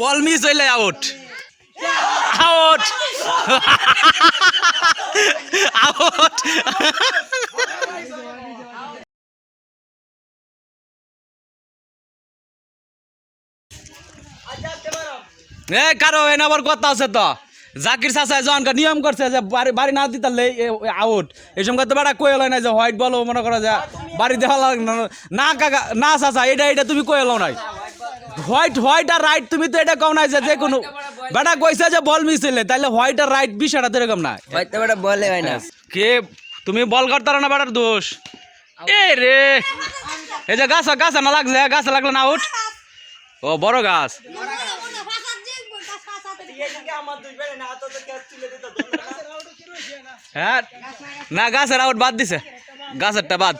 বল miss হইলে out out out এ, কারও এনে আবার কথা আছে তো। জাকির চাচা জনকে নিয়ম করছে যে বাড়ি বাড়ি না দিতে আউট এই সময় তো বেড়া কয়ে নাই যে হোয়াইট বল, মনে করো যে বাড়ি দেওয়া না কাকা না চাচা, এটা এটা তুমি কয়ে নাই। হোয়াইট হোয়াইট আর রাইট তুমি তো এটা কও নাই যে যে কোনো বেটা কইছে যে বল মিস হইলে তাহলে হোয়াইট আর রাইট বিষয়টা তো এরকম না। হয়তো বেটা বলে হয় না। কে? তুমি বল করতে না বেটার দোষ। এ রে। এই যে গাছ গাছ না লাগছে গাছ লাগল না আউট ও বড় গাছ। হ্যাঁ। না গাছের আউট বাদ দিছে। গাছেরটা বাদ।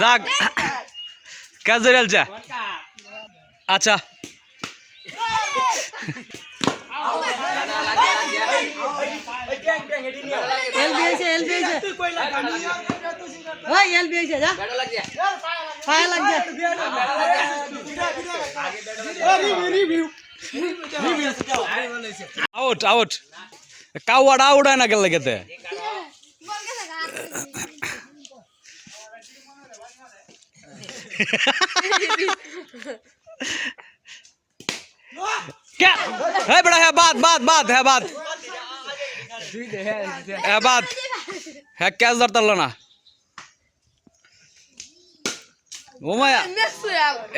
যাক কাজ চলছে আচ্ছা। এলবি হয়েছে এলবি হয়েছে ওই এলবি হয়েছে যা। পায়ে লাগছে। আউট আউট কাউয়াড আউট হয় না গেলে গেতে। क्या है बड़ा है बात बात बात है बात है बात है क्या जरता ना ও মায়া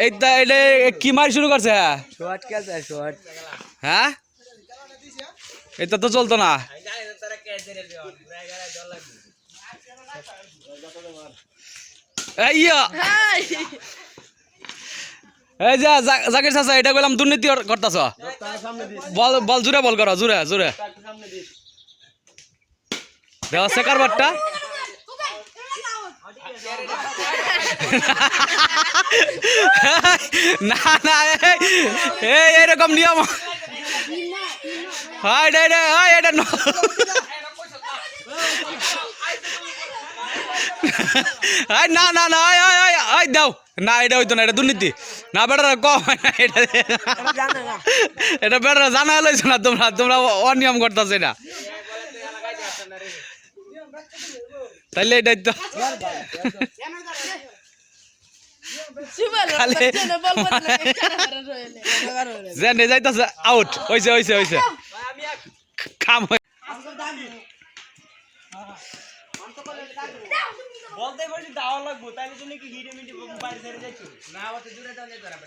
এই তা এটা কি মারি শুরু করছে শর্ট খেলছে শর্ট হ্যাঁ এটা তো চলতো না এই ইয়া। এই যে জাকির চাচা এটা কইলাম দুর্নীতি করতেছ? বল বল জুড়ে বল করো জুড়ে জুড়ে। দেওয়া সে কারবারটা। না না এই এরকম নিয়ম। হয় এটা এটা হয় এটা ন- না না ওই ওই ওই দাও। না এটা হইতো না এটা দুর্নীতি। না বেটারা কম হয় এটা এটা বেটারা জানা লইছো না তোমরা তোমরা অনিয়ম করতেছে এটা। তাইলে এটাই তো। খালি জেনে যাইতাছে আউট হইছে হইছে হইছে। কাম হই বলতে পারছি দাওয়া লাগবো তাইলে তুমি কি হিরে মিটে বাড়ি ছেড়ে যাচ্ছ? না আবার তো জুড়ে দাও যেতে পারবে